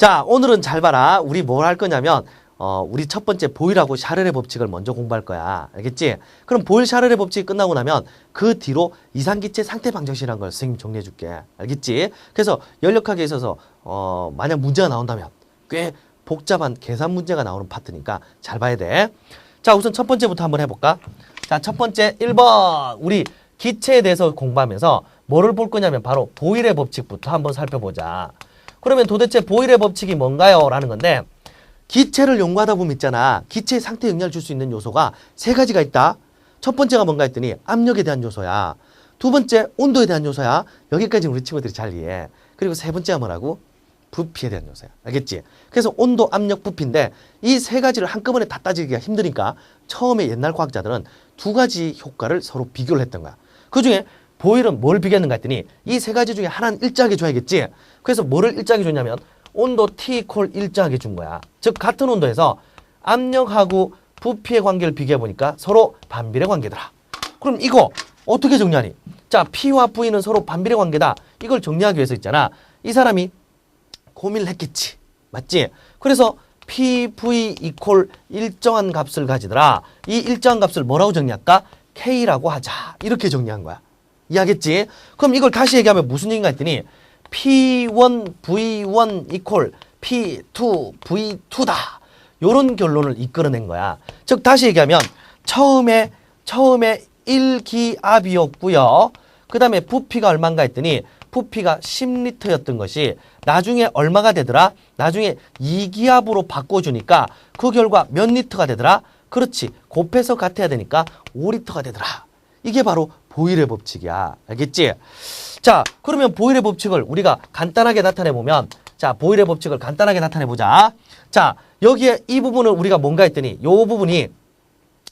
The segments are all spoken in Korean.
자, 오늘은 잘 봐라. 우리 뭘 할 거냐면, 어, 우리 첫 번째 보일하고 샤를의 법칙을 먼저 공부할 거야. 알겠지? 그럼 보일 샤를의 법칙이 끝나고 나면 그 뒤로 이상기체 상태 방정식이라는 걸 선생님이 정리해 줄게. 알겠지? 그래서 연력학에 있어서, 어, 만약 문제가 나온다면 꽤 복잡한 계산 문제가 나오는 파트니까 잘 봐야 돼. 자, 우선 첫 번째부터 한번 해볼까? 자, 첫 번째 1번. 우리 기체에 대해서 공부하면서 뭐를 볼 거냐면 바로 보일의 법칙부터 한번 살펴보자. 그러면 도대체 보일의 법칙이 뭔가요? 라는 건데 기체를 연구하다 보면 있잖아. 기체의 상태 영향을 줄 수 있는 요소가 세 가지가 있다. 첫 번째가 뭔가 했더니 압력에 대한 요소야. 두 번째 온도에 대한 요소야. 여기까지는 우리 친구들이 잘 이해해. 그리고 세 번째가 뭐라고? 부피에 대한 요소야. 알겠지? 그래서 온도, 압력, 부피인데 이 세 가지를 한꺼번에 다 따지기가 힘드니까 처음에 옛날 과학자들은 두 가지 효과를 서로 비교를 했던 거야. 그 중에 보일은 뭘 비교했는가 했더니 이 세 가지 중에 하나는 일정하게 줘야겠지. 그래서 뭐를 일정하게 줬냐면 온도 T 콜 일정하게 준 거야. 즉 같은 온도에서 압력하고 부피의 관계를 비교해 보니까 서로 반비례 관계더라. 그럼 이거 어떻게 정리하니? 자, P와 V는 서로 반비례 관계다. 이걸 정리하기 위해서 있잖아. 이 사람이 고민을 했겠지. 맞지? 그래서 PV 이퀄 일정한 값을 가지더라. 이 일정한 값을 뭐라고 정리할까? K라고 하자. 이렇게 정리한 거야. 이해하겠지? 그럼 이걸 다시 얘기하면 무슨 얘기인가 했더니 P1, V1 이퀄 P2, V2다. 요런 결론을 이끌어낸 거야. 즉 다시 얘기하면 처음에 처음에 1기압이었고요. 그 다음에 부피가 얼마인가 했더니 부피가 10리터였던 것이 나중에 얼마가 되더라? 나중에 2기압으로 바꿔주니까 그 결과 몇 리터가 되더라? 그렇지. 곱해서 같아야 되니까 5리터가 되더라. 이게 바로 보일의 법칙이야. 알겠지? 자, 그러면 보일의 법칙을 우리가 간단하게 나타내 보면 자, 보일의 법칙을 간단하게 나타내 보자. 자, 여기에 이 부분을 우리가 뭔가 했더니 요 부분이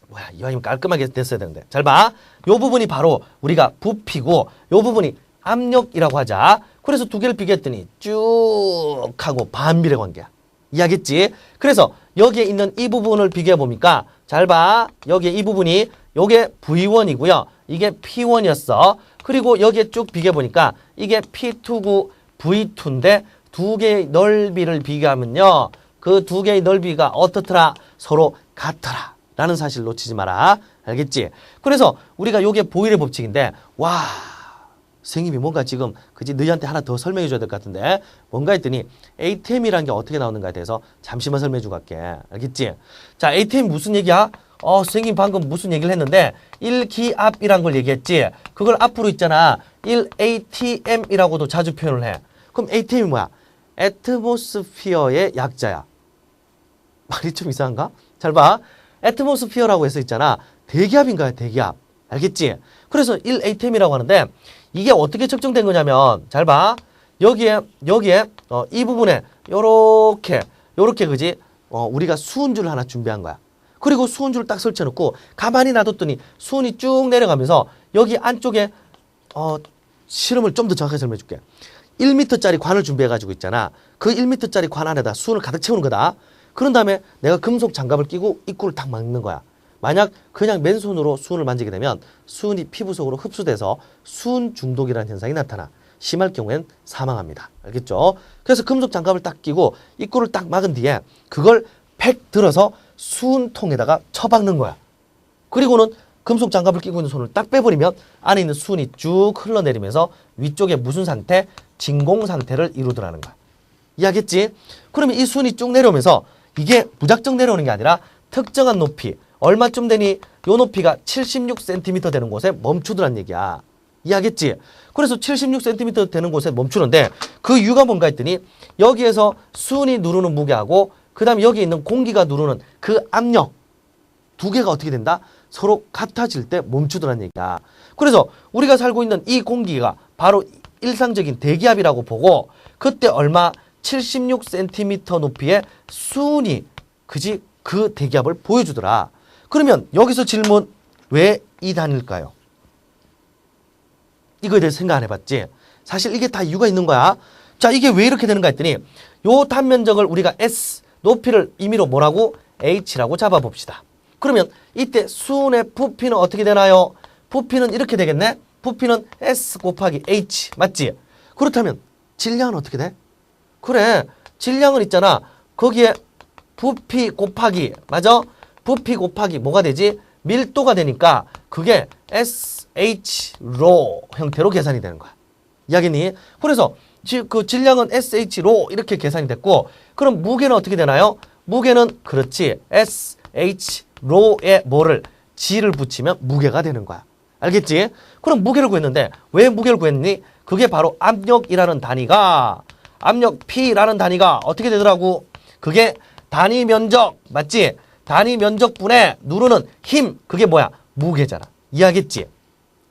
뭐야, 이왕이면 깔끔하게 됐어야 되는데. 잘 봐. 요 부분이 바로 우리가 부피고 요 부분이 압력이라고 하자. 그래서 두 개를 비교했더니 쭉 하고 반비례 관계야. 이해하겠지? 그래서 여기에 있는 이 부분을 비교해 보니까 잘 봐. 여기에 이 부분이 요게 V1이고요. 이게 P1이었어. 그리고 여기에 쭉 비교해 보니까 이게 P2고 V2인데 두 개의 넓이를 비교하면요. 그 두 개의 넓이가 어떻더라? 서로 같더라. 라는 사실 놓치지 마라. 알겠지? 그래서 우리가 요게 보일의 법칙인데 와 선생님이 뭔가 지금 그지 너희한테 하나 더 설명해 줘야 될 것 같은데 뭔가 했더니 ATM이라는 게 어떻게 나오는가에 대해서 잠시만 설명해 주고 갈게. 알겠지? 자, ATM 무슨 얘기야? 어, 선생님 방금 무슨 얘기를 했는데 1기압이란 걸 얘기했지. 그걸 앞으로 있잖아. 1ATM이라고도 자주 표현을 해. 그럼 ATM이 뭐야? 애트모스피어의 약자야. 말이 좀 이상한가? 잘 봐. 애트모스피어라고 해서 있잖아. 대기압인가요? 대기압. 알겠지? 그래서 1ATM이라고 하는데 이게 어떻게 측정된 거냐면 잘 봐. 여기에 여기에 어, 이 부분에 요렇게 요렇게 그지? 어, 우리가 수은줄을 하나 준비한 거야. 그리고 수은줄을 딱 설치해 놓고 가만히 놔뒀더니 수은이 쭉 내려가면서 여기 안쪽에 어, 실험을 좀 더 정확하게 설명해 줄게. 1m짜리 관을 준비해 가지고 있잖아. 그 1m짜리 관 안에다 수은을 가득 채우는 거다. 그런 다음에 내가 금속 장갑을 끼고 입구를 딱 막는 거야. 만약 그냥 맨손으로 수은을 만지게 되면 수은이 피부 속으로 흡수돼서 수은 중독이라는 현상이 나타나. 심할 경우엔 사망합니다. 알겠죠? 그래서 금속 장갑을 딱 끼고 입구를 딱 막은 뒤에 그걸 팩 들어서 수은통에다가 쳐박는 거야. 그리고는 금속 장갑을 끼고 있는 손을 딱 빼버리면 안에 있는 수은이 쭉 흘러내리면서 위쪽에 무슨 상태? 진공 상태를 이루더라는 거야. 이해하겠지? 그러면 이 수은이 쭉 내려오면서 이게 무작정 내려오는 게 아니라 특정한 높이, 얼마쯤 되니 요 높이가 76cm 되는 곳에 멈추더란 얘기야. 이해하겠지? 그래서 76cm 되는 곳에 멈추는데 그 이유가 뭔가 했더니 여기에서 수은이 누르는 무게하고 그 다음에 여기 있는 공기가 누르는 그 압력 두 개가 어떻게 된다? 서로 같아질 때 멈추더란 얘기야. 그래서 우리가 살고 있는 이 공기가 바로 일상적인 대기압이라고 보고 그때 얼마 76cm 높이의 수은이 그지 그 대기압을 보여주더라. 그러면 여기서 질문 왜 이 단일까요? 이거에 대해서 생각 안 해봤지? 사실 이게 다 이유가 있는 거야. 자, 이게 왜 이렇게 되는가 했더니 요 단면적을 우리가 S 높이를 임의로 뭐라고 H라고 잡아봅시다. 그러면 이때 수은의 부피는 어떻게 되나요? 부피는 이렇게 되겠네? 부피는 S 곱하기 H 맞지? 그렇다면 질량은 어떻게 돼? 그래 질량은 있잖아. 거기에 부피 곱하기 맞아? 부피 곱하기 뭐가 되지? 밀도가 되니까 그게 SH 로 형태로 계산이 되는 거야. 이야기니? 그래서 지- 그 질량은 SH 로 이렇게 계산이 됐고 그럼 무게는 어떻게 되나요? 무게는 그렇지. SH 로에 뭐를 G를 붙이면 무게가 되는 거야. 알겠지? 그럼 무게를 구했는데 왜 무게를 구했니? 그게 바로 압력이라는 단위가 압력 P라는 단위가 어떻게 되더라고? 그게 단위 면적 맞지? 단위 면적분에 누르는 힘 그게 뭐야? 무게잖아. 이해하겠지?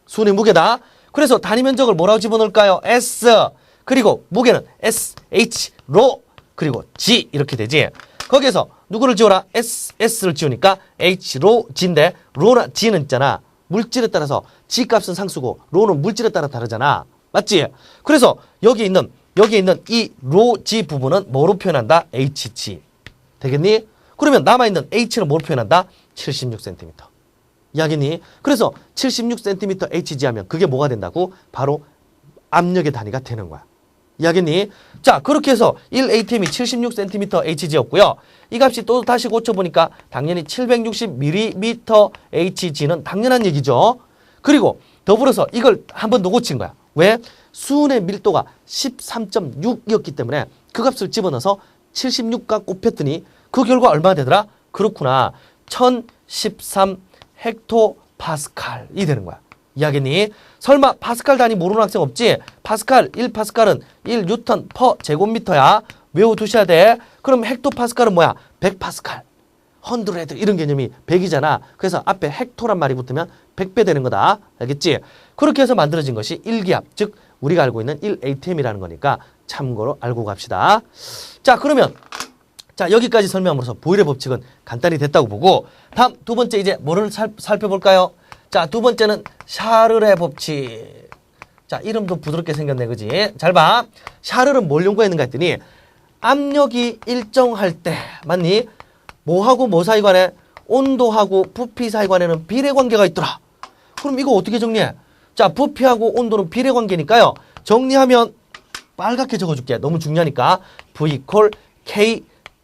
순위 무게다. 그래서 단위 면적을 뭐라고 집어넣을까요? S. 그리고 무게는 S, H, 로, 그리고 G 이렇게 되지. 거기에서 누구를 지워라? S, S를 지우니까 H, 로, G인데 로나 G는 있잖아. 물질에 따라서 G 값은 상수고 로는 물질에 따라 다르잖아. 맞지? 그래서 여기 있는 여기 있는 이 로, G 부분은 뭐로 표현한다? HG. 되겠니? 그러면 남아있는 H는 뭐로 표현한다? 76cm. 이야기니? 그래서 76cm HG 하면 그게 뭐가 된다고? 바로 압력의 단위가 되는 거야. 이야기니? 자, 그렇게 해서 1ATM이 76cm HG였고요. 이 값이 또 다시 고쳐보니까 당연히 760mm HG는 당연한 얘기죠. 그리고 더불어서 이걸 한 번 더 고친 거야. 왜? 수은의 밀도가 13.6이었기 때문에 그 값을 집어넣어서 76과 곱했더니 그 결과 얼마나 되더라? 그렇구나. 1013 헥토파스칼이 되는 거야. 이야기니? 설마 파스칼 단위 모르는 학생 없지? 파스칼, 1파스칼은 1뉴턴 퍼 제곱미터야. 외워두셔야 돼. 그럼 헥토파스칼은 뭐야? 100파스칼. 헌드레드 이런 개념이 100이잖아. 그래서 앞에 헥토란 말이 붙으면 100배 되는 거다. 알겠지? 그렇게 해서 만들어진 것이 1기압, 즉 우리가 알고 있는 1ATM이라는 거니까 참고로 알고 갑시다. 자, 그러면 자, 여기까지 설명함으로써 보일의 법칙은 간단히 됐다고 보고 다음 두 번째 이제 뭐를 살, 살펴볼까요? 자, 두 번째는 샤르의 법칙. 자, 이름도 부드럽게 생겼네, 그지? 잘 봐. 샤르는 뭘 연구했는가 했더니 압력이 일정할 때, 맞니? 뭐하고 뭐 사이 간에 온도하고 부피 사이 간에는 비례 관계가 있더라. 그럼 이거 어떻게 정리해? 자, 부피하고 온도는 비례 관계니까요. 정리하면 빨갛게 적어줄게. 너무 중요하니까. V 이퀄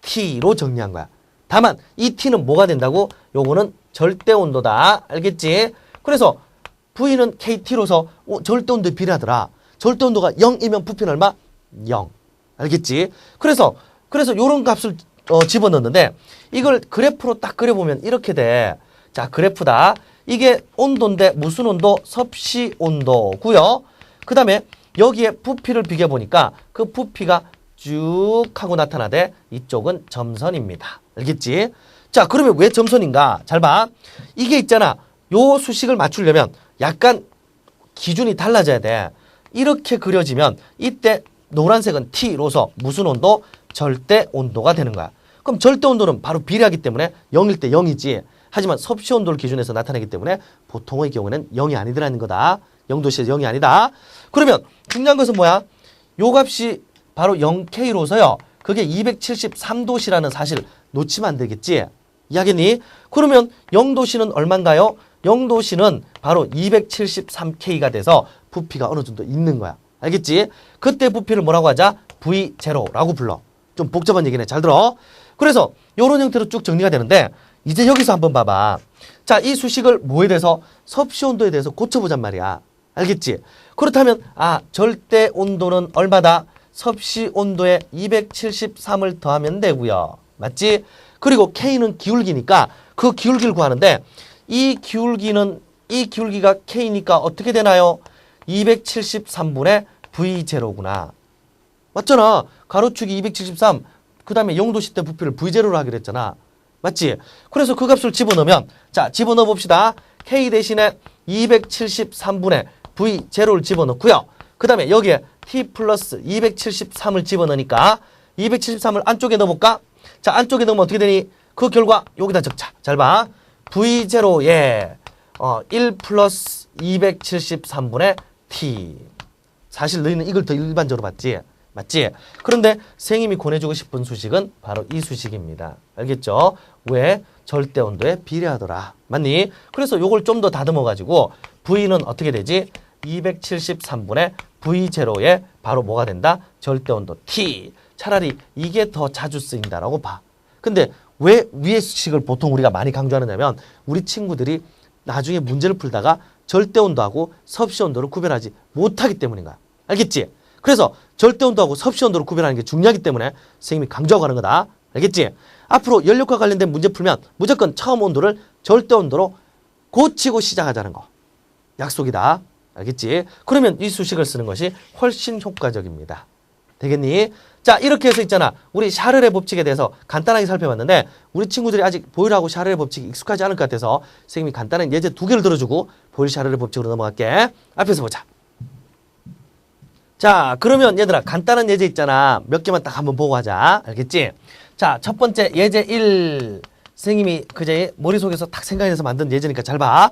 KT로 정리한 거야. 다만 이 T는 뭐가 된다고? 요거는 절대 온도다. 알겠지? 그래서 V는 KT로서 어, 절대 온도에 비례하더라. 절대 온도가 0이면 부피는 얼마? 0. 알겠지? 그래서 그래서 요런 값을 어, 집어넣는데 이걸 그래프로 딱 그려보면 이렇게 돼. 자, 그래프다. 이게 온도인데 무슨 온도? 섭씨 온도고요. 그 다음에 여기에 부피를 비교해보니까 그 부피가 쭉 하고 나타나되 이쪽은 점선입니다. 알겠지? 자, 그러면 왜 점선인가? 잘 봐. 이게 있잖아. 요 수식을 맞추려면 약간 기준이 달라져야 돼. 이렇게 그려지면 이때 노란색은 T로서 무슨 온도? 절대 온도가 되는 거야. 그럼 절대 온도는 바로 비례하기 때문에 0일 때 0이지. 하지만 섭씨 온도를 기준해서 나타내기 때문에 보통의 경우에는 0이 아니더라는 거다. 0도시에서 0이 아니다. 그러면 중요한 것은 뭐야? 요 값이 바로 0K로서요. 그게 273도시라는 사실 놓치면 안 되겠지? 이해하겠니? 그러면 0도시는 얼만가요? 0도시는 바로 273K가 돼서 부피가 어느 정도 있는 거야. 알겠지? 그때 부피를 뭐라고 하자? V0라고 불러. 좀 복잡한 얘기네. 잘 들어. 그래서 요런 형태로 쭉 정리가 되는데 이제 여기서 한번 봐봐. 자, 이 수식을 뭐에 대해서 섭씨 온도에 대해서 고쳐보잔 말이야. 알겠지? 그렇다면 아, 절대 온도는 얼마다? 섭씨 온도에 273을 더하면 되고요. 맞지? 그리고 K는 기울기니까 그 기울기를 구하는데 이 기울기는 이 기울기가 K니까 어떻게 되나요? 273분의 V0구나. 맞잖아. 가로축이 273. 그 다음에 0도시 때 부피를 V0로 하기로 했잖아. 맞지? 그래서 그 값을 집어넣으면 자 집어넣어 봅시다. K 대신에 273분의 V0를 집어넣고요. 그 다음에 여기에 T 플러스 273을 집어넣으니까 273을 안쪽에 넣어볼까? 자 안쪽에 넣으면 어떻게 되니? 그 결과 여기다 적자. 잘 봐. V0에 어, 1 플러스 273분의 T. 사실 너희는 이걸 더 일반적으로 봤지? 맞지? 그런데 생님이 권해주고 싶은 수식은 바로 이 수식입니다. 알겠죠? 왜? 절대 온도에 비례하더라. 맞니? 그래서 요걸 좀 더 다듬어가지고 V는 어떻게 되지? 273분의 V0에 바로 뭐가 된다? 절대 온도 T. 차라리 이게 더 자주 쓰인다라고 봐. 근데 왜 위의 수식을 보통 우리가 많이 강조하느냐면 우리 친구들이 나중에 문제를 풀다가 절대 온도하고 섭씨 온도를 구별하지 못하기 때문인 거야. 알겠지? 그래서 절대 온도하고 섭씨 온도를 구별하는 게 중요하기 때문에 선생님이 강조하고 하는 거다. 알겠지? 앞으로 연력과 관련된 문제 풀면 무조건 처음 온도를 절대 온도로 고치고 시작하자는 거. 약속이다. 알겠지? 그러면 이 수식을 쓰는 것이 훨씬 효과적입니다. 되겠니? 자, 이렇게 해서 있잖아. 우리 샤를의 법칙에 대해서 간단하게 살펴봤는데 우리 친구들이 아직 보일하고 샤를의 법칙이 익숙하지 않을 것 같아서 선생님이 간단한 예제 두 개를 들어주고 보일 샤를의 법칙으로 넘어갈게. 앞에서 보자. 자, 그러면 얘들아 간단한 예제 있잖아. 몇 개만 딱 한번 보고 하자. 알겠지? 자, 첫 번째 예제 1. 선생님이 그제 머릿속에서 딱 생각해서 만든 예제니까 잘 봐.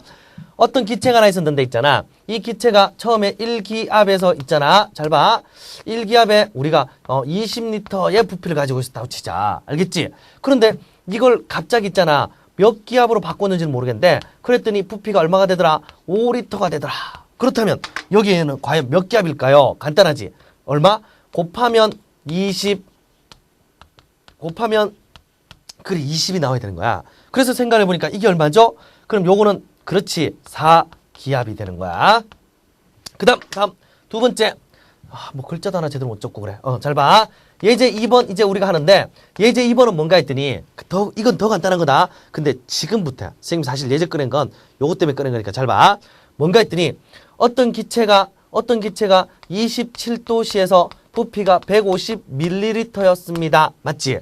어떤 기체가 하나 있었는데 있잖아. 이 기체가 처음에 1기압에서 있잖아. 잘 봐. 1기압에 우리가 어 20리터의 부피를 가지고 있었다고 치자. 알겠지? 그런데 이걸 갑자기 있잖아. 몇 기압으로 바꿨는지는 모르겠는데 그랬더니 부피가 얼마가 되더라? 5리터가 되더라. 그렇다면 여기에는 과연 몇 기압일까요? 간단하지. 얼마? 곱하면 20 곱하면 그래 20이 나와야 되는 거야. 그래서 생각해 보니까 이게 얼마죠? 그럼 요거는 그렇지 4기압이 되는 거야. 그 다음 다음 두 번째 아, 뭐 글자도 하나 제대로 못 적고 그래. 어, 잘 봐. 예제 2번 이제 우리가 하는데 예제 2번은 뭔가 했더니 그더 이건 더 간단한 거다. 근데 지금부터야. 선생님 사실 예제 꺼낸 건 요것 때문에 꺼낸 거니까 잘 봐. 뭔가 했더니 어떤 기체가 어떤 기체가 27도씨에서 부피가 150ml였습니다. 맞지?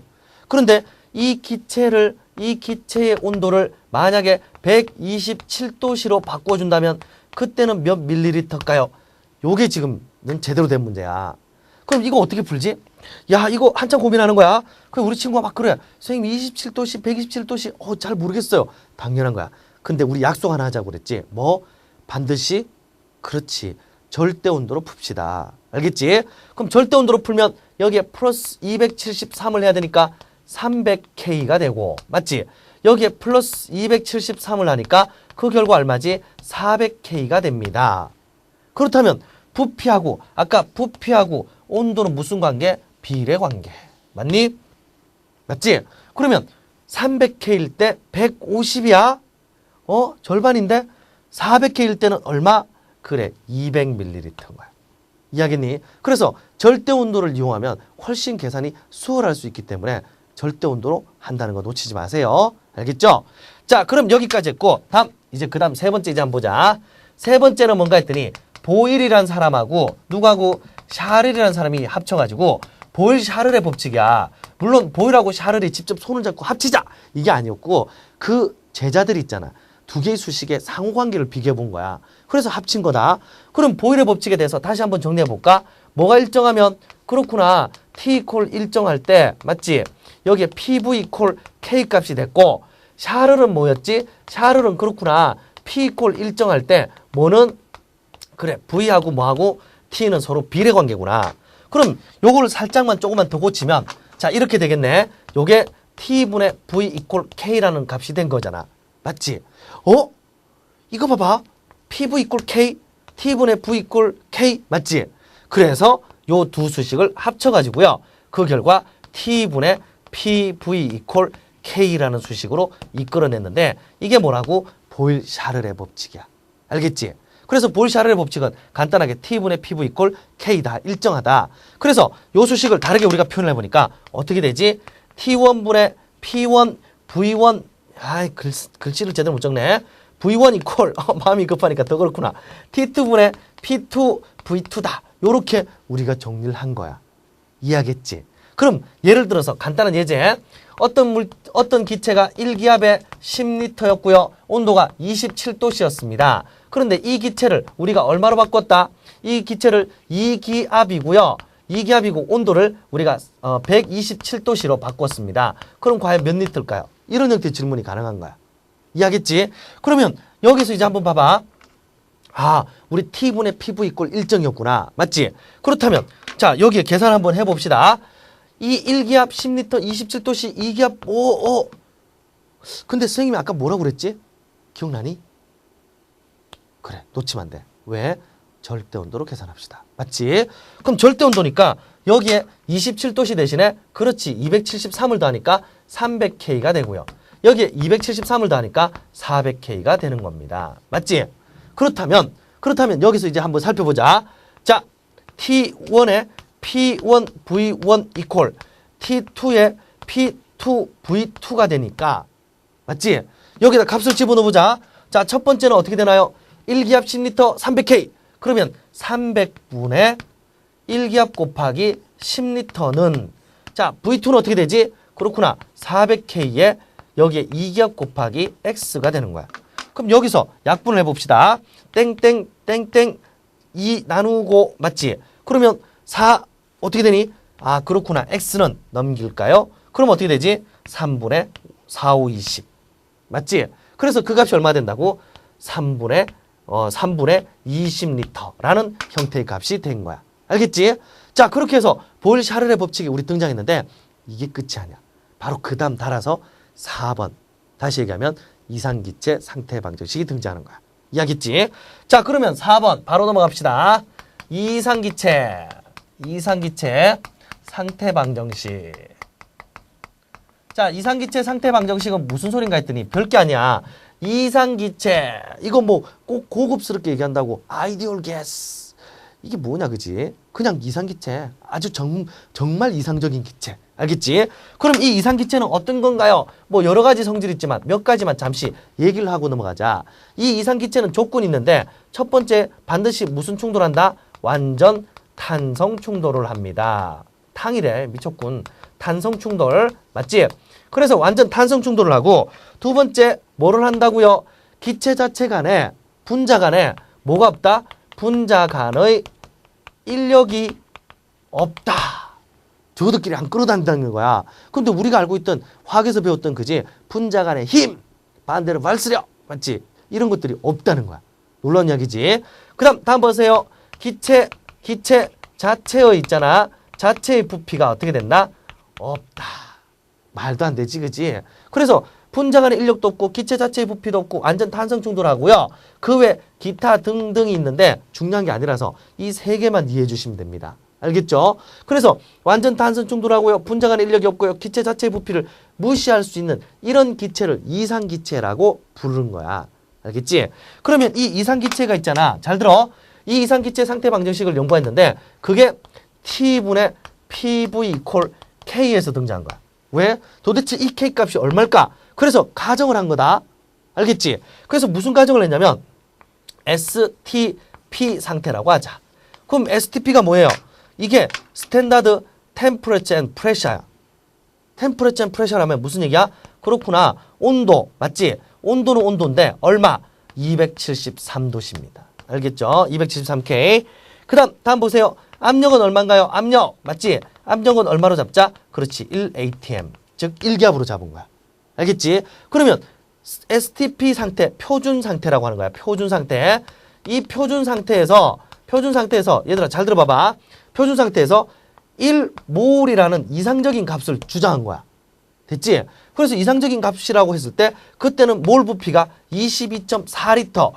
그런데 이 기체를 이 기체의 온도를 만약에 127도씨로 바꿔준다면 그때는 몇 밀리리터일까요? 요게 지금은 제대로 된 문제야. 그럼 이거 어떻게 풀지? 야, 이거 한참 고민하는 거야. 그 우리 친구가 막 그래. 선생님 27도씨, 127도씨, 어, 잘 모르겠어요. 당연한 거야. 근데 우리 약속 하나 하자고 그랬지. 뭐? 반드시? 그렇지. 절대 온도로 풉시다. 알겠지? 그럼 절대 온도로 풀면 여기에 플러스 273을 해야 되니까 300K가 되고, 맞지? 여기에 플러스 273을 하니까 그 결과 얼마지? 400K가 됩니다. 그렇다면 부피하고 아까 부피하고 온도는 무슨 관계? 비례 관계. 맞니? 맞지? 그러면 300K일 때 150이야? 어? 절반인데 400K일 때는 얼마? 그래 200ml인 거야. 이해하겠니? 그래서 절대 온도를 이용하면 훨씬 계산이 수월할 수 있기 때문에 절대 온도로 한다는 거 놓치지 마세요. 알겠죠? 자, 그럼 여기까지 했고 다음 이제 그 다음 세 번째 이제 한번 보자. 세 번째는 뭔가 했더니 보일이란 사람하고 누구하고 샤를이라는 사람이 합쳐가지고 보일 샤를의 법칙이야. 물론 보일하고 샤를이 직접 손을 잡고 합치자 이게 아니었고 그 제자들 있잖아. 두 개의 수식의 상호관계를 비교해 본 거야. 그래서 합친 거다. 그럼 보일의 법칙에 대해서 다시 한번 정리해 볼까? 뭐가 일정하면 그렇구나. t 이퀄 일정할 때 맞지? 여기에 pv 이퀄 k 값이 됐고 샤를은 뭐였지? 샤를은 그렇구나. p 이퀄 일정할 때 뭐는 그래 V하고 뭐하고 T는 서로 비례 관계구나. 그럼 요거를 살짝만 조금만 더 고치면 자 이렇게 되겠네. 요게 T분의 V 이퀄 K라는 값이 된 거잖아. 맞지? 어? 이거 봐봐. PV 이퀄 K, T분의 V 이퀄 K 맞지? 그래서 요 두 수식을 합쳐가지고요. 그 결과 T분의 PV 이퀄 K라는 수식으로 이끌어냈는데 이게 뭐라고? 보일 샤를의 법칙이야. 알겠지? 그래서 볼샤르의 법칙은 간단하게 t분의 pv 이꼴 k다 일정하다. 그래서 요 수식을 다르게 우리가 표현을 해보니까 어떻게 되지? t1분의 p1 v1 아이 글, 글씨를 제대로 못 적네. v1 이꼴 어, 마음이 급하니까 더 그렇구나. t2분의 p2 v2다. 요렇게 우리가 정리를 한 거야. 이해하겠지? 그럼 예를 들어서 간단한 예제. 어떤 물 어떤 기체가 1기압에 10리터였고요. 온도가 27도씨였습니다. 그런데 이 기체를 우리가 얼마로 바꿨다? 이 기체를 2기압이고요. 2기압이고 온도를 우리가 어, 127도씨로 바꿨습니다. 그럼 과연 몇 리터일까요? 이런 형태의 질문이 가능한 거야. 이해하겠지? 그러면 여기서 이제 한번 봐봐. 아, 우리 T분의 PV 이꼴 일정이었구나. 맞지? 그렇다면 자, 여기에 계산 한번 해봅시다. 이 1기압 10리터 27도씨 2기압 오, 오. 근데 선생님이 아까 뭐라고 그랬지? 기억나니? 그래, 놓치면 안 돼. 왜? 절대 온도로 계산합시다. 맞지? 그럼 절대 온도니까 여기에 27도씨 대신에 그렇지 273을 더하니까 300K가 되고요. 여기에 273을 더하니까 400K가 되는 겁니다. 맞지? 그렇다면 그렇다면 여기서 이제 한번 살펴보자. 자, T1에 P1 V1 이퀄 T2에 P2 V2가 되니까 맞지? 여기다 값을 집어넣어보자. 자, 첫 번째는 어떻게 되나요? 1기압 10리터 300K. 그러면 300분의 1기압 곱하기 10리터는 자, V2는 어떻게 되지? 그렇구나. 400K에 여기에 2기압 곱하기 X가 되는 거야. 그럼 여기서 약분을 해봅시다. 땡땡 땡땡 2 나누고 맞지? 그러면 4 어떻게 되니? 아 그렇구나. X는 넘길까요? 그럼 어떻게 되지? 3분의 4, 5, 20 맞지? 그래서 그 값이 얼마 된다고? 3분의 어 3분의 20리터라는 형태의 값이 된 거야. 알겠지? 자 그렇게 해서 보일 샤르의 법칙이 우리 등장했는데 이게 끝이 아니야. 바로 그 다음 달아서 4번 다시 얘기하면 이상기체 상태 방정식이 등장하는 거야. 이해하겠지? 자 그러면 4번 바로 넘어갑시다. 이상기체 이상기체 상태 방정식 자 이상기체 상태 방정식은 무슨 소린가 했더니 별게 아니야. 이상기체 이거 뭐 꼭 고급스럽게 얘기한다고 아이디얼 게스 이게 뭐냐 그지? 그냥 이상기체 아주 정, 정말 이상적인 기체 알겠지? 그럼 이 이상기체는 어떤 건가요? 뭐 여러 가지 성질이 있지만 몇 가지만 잠시 얘기를 하고 넘어가자 이 이상기체는 조건이 있는데 첫 번째 반드시 무슨 충돌한다? 완전 탄성 충돌을 합니다 탕이래 미쳤군 탄성 충돌 맞지? 그래서 완전 탄성 충돌을 하고 두 번째 뭐를 한다고요? 기체 자체 간에 분자 간에 뭐가 없다? 분자 간의 인력이 없다. 저들끼리 안 끌어다닌다는 거야. 근데 우리가 알고 있던 화학에서 배웠던 그지 분자 간의 힘 반대로 발수력 맞지? 이런 것들이 없다는 거야. 놀라운 이야기지. 그다음 다음 보세요. 기체 기체 자체의 있잖아. 자체의 부피가 어떻게 됐나? 없다. 말도 안 되지, 그지? 그래서 분자 간의 인력도 없고 기체 자체의 부피도 없고 완전 탄성 충돌하고요. 그 외 기타 등등이 있는데 중요한 게 아니라서 이 세 개만 이해해 주시면 됩니다. 알겠죠? 그래서 완전 탄성 충돌하고요. 분자 간의 인력이 없고요. 기체 자체의 부피를 무시할 수 있는 이런 기체를 이상 기체라고 부르는 거야. 알겠지? 그러면 이 이상 기체가 있잖아. 잘 들어. 이 이상 기체 상태 방정식을 연구했는데 그게 T분의 PV 이퀄 K에서 등장한 거야. 왜? 도대체 이 K 값이 얼마일까? 그래서 가정을 한 거다. 알겠지? 그래서 무슨 가정을 했냐면 STP 상태라고 하자. 그럼 STP가 뭐예요? 이게 스탠다드 템퍼레처 앤 프레셔야. 템퍼레처 앤 프레셔라면 무슨 얘기야? 그렇구나. 온도 맞지? 온도는 온도인데 얼마? 273도씨입니다. 알겠죠? 273K. 그 다음 다음 보세요. 압력은 얼마인가요? 압력 맞지? 압력은 얼마로 잡자? 그렇지. 1atm. 즉 1기압으로 잡은 거야. 알겠지? 그러면 STP 상태, 표준 상태라고 하는 거야. 표준 상태. 이 표준 상태에서 표준 상태에서 얘들아 잘 들어봐봐. 표준 상태에서 1몰이라는 이상적인 값을 주장한 거야. 됐지? 그래서 이상적인 값이라고 했을 때 그때는 몰 부피가 22.4리터.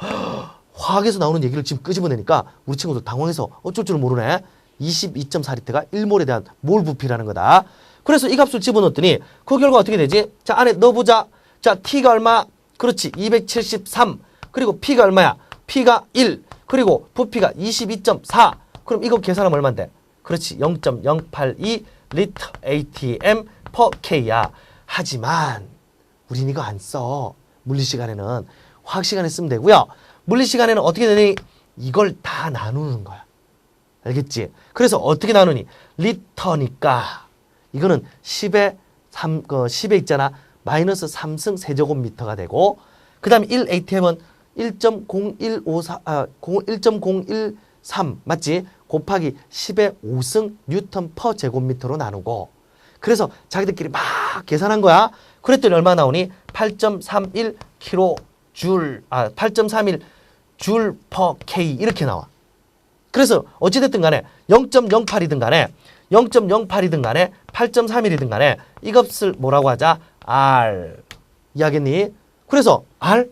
화학에서 나오는 얘기를 지금 끄집어내니까 우리 친구들 당황해서 어쩔 줄 모르네. 22.4리터가 1몰에 대한 몰 부피라는 거다. 그래서 이 값을 집어넣었더니 그 결과 어떻게 되지? 자, 안에 넣어보자. 자, T가 얼마? 그렇지. 273. 그리고 P가 얼마야? P가 1. 그리고 부피가 22.4. 그럼 이거 계산하면 얼만데? 그렇지. 0.082 리터 ATM per K야. 하지만 우린 이거 안 써. 물리 시간에는 화학 시간에 쓰면 되고요. 물리 시간에는 어떻게 되니? 이걸 다 나누는 거야. 알겠지? 그래서 어떻게 나누니? 리터니까 이거는 10에 3, 어, 10에 있잖아. 마이너스 3승 세제곱미터가 되고 그 다음에 1ATM은 1.0154, 아, 1.013 맞지? 곱하기 10의 5승 뉴턴 퍼 제곱미터로 나누고 그래서 자기들끼리 막 계산한 거야. 그랬더니 얼마 나오니? 8.31 킬로 줄, 아, 8.31 줄 퍼 K 이렇게 나와. 그래서 어찌됐든 간에 0.08이든 간에 0.08이든 간에 8.31이든 간에 이 값을 뭐라고 하자? R. 이해하겠니? 그래서 R?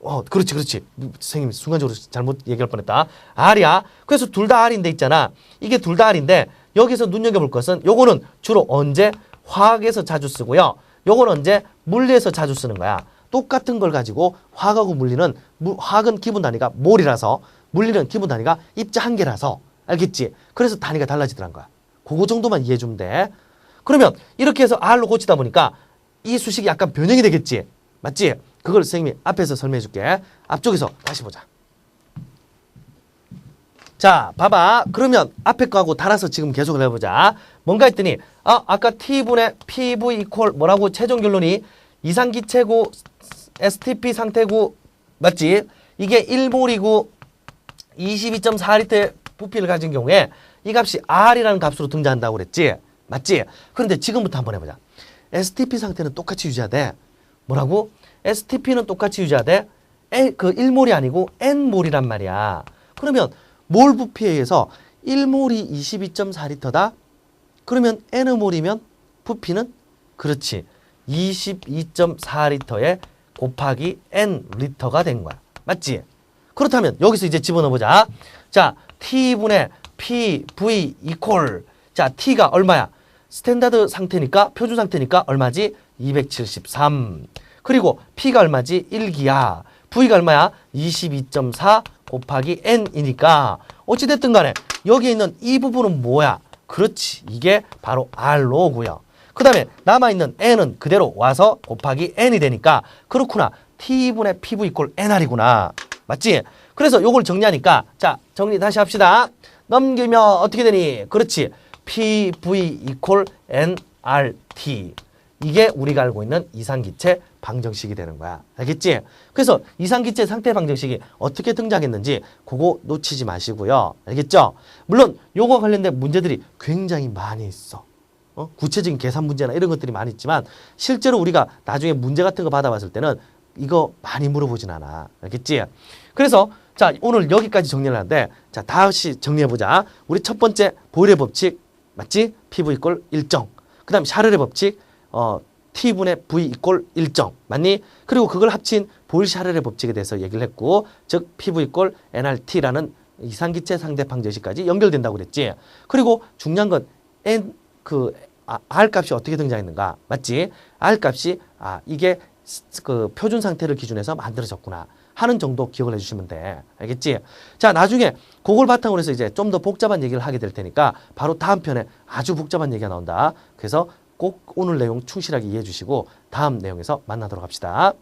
어, 그렇지, 그렇지. 선생님이 순간적으로 잘못 얘기할 뻔했다. R이야. 그래서 둘 다 R인데 있잖아. 이게 둘 다 R인데 여기서 눈여겨볼 것은 요거는 주로 언제 화학에서 자주 쓰고요. 요거는 언제 물리에서 자주 쓰는 거야. 똑같은 걸 가지고 화학하고 물리는 무- 화학은 기본 단위가 몰이라서 물리는 기본 단위가 입자 한 개라서 알겠지? 그래서 단위가 달라지더란 거야. 그거 정도만 이해해 주면 돼. 그러면 이렇게 해서 R로 고치다 보니까 이 수식이 약간 변형이 되겠지? 맞지? 그걸 선생님이 앞에서 설명해 줄게. 앞쪽에서 다시 보자. 자, 봐봐. 그러면 앞에 거하고 달아서 지금 계속을 해보자. 뭔가 했더니, 아, 아까 T분의 PV 이퀄 뭐라고 최종 결론이 이상기체고 STP 상태고, 맞지? 이게 1몰이고 22.4리터의 부피를 가진 경우에 이 값이 R이라는 값으로 등장한다고 그랬지? 맞지? 그런데 지금부터 한번 해보자. STP 상태는 똑같이 유지하되, 뭐라고? STP는 똑같이 유지하되, L, 그 1몰이 아니고 N몰이란 말이야. 그러면 몰 부피에 의해서 1몰이 22.4리터다? 그러면 N몰이면 부피는? 그렇지. 22.4리터에 곱하기 N 리터가 된 거야. 맞지? 그렇다면 여기서 이제 집어넣어보자. 자, T분의 P, V 이퀄. 자, T가 얼마야? 스탠다드 상태니까, 표준 상태니까 얼마지? 273. 그리고 P가 얼마지? 1기야. V가 얼마야? 22.4 곱하기 N이니까 어찌됐든 간에 여기에 있는 이 부분은 뭐야? 그렇지. 이게 바로 R로고요. 그 다음에 남아있는 N은 그대로 와서 곱하기 N이 되니까 그렇구나. T분의 PV 이퀄 NR이구나. 맞지? 그래서 요걸 정리하니까 자 정리 다시 합시다. 넘기면 어떻게 되니? 그렇지. PV 이퀄 NRT. 이게 우리가 알고 있는 이상기체 방정식이 되는 거야. 알겠지? 그래서 이상기체 상태 방정식이 어떻게 등장했는지 그거 놓치지 마시고요. 알겠죠? 물론 요거 관련된 문제들이 굉장히 많이 있어. 어? 구체적인 계산 문제나 이런 것들이 많이 있지만 실제로 우리가 나중에 문제 같은 거 받아봤을 때는 이거 많이 물어보진 않아. 알겠지? 그래서 자 오늘 여기까지 정리를 하는데 자 다시 정리해보자. 우리 첫 번째 보일의 법칙 맞지? PV 이꼴 일정. 그 다음 샤를의 법칙 어, T분의 V 이꼴 일정 맞니? 그리고 그걸 합친 보일 샤를의 법칙에 대해서 얘기를 했고 즉 PV 이꼴 NRT라는 이상기체 상대 방정식까지 연결된다고 그랬지. 그리고 중요한 건 N 그 아, R 값이 어떻게 등장했는가 맞지? R 값이 아 이게 스- 그 표준 상태를 기준해서 만들어졌구나 하는 정도 기억을 해주시면 돼 알겠지? 자 나중에 그걸 바탕으로 해서 이제 좀 더 복잡한 얘기를 하게 될 테니까 바로 다음 편에 아주 복잡한 얘기가 나온다 그래서 꼭 오늘 내용 충실하게 이해해 주시고 다음 내용에서 만나도록 합시다.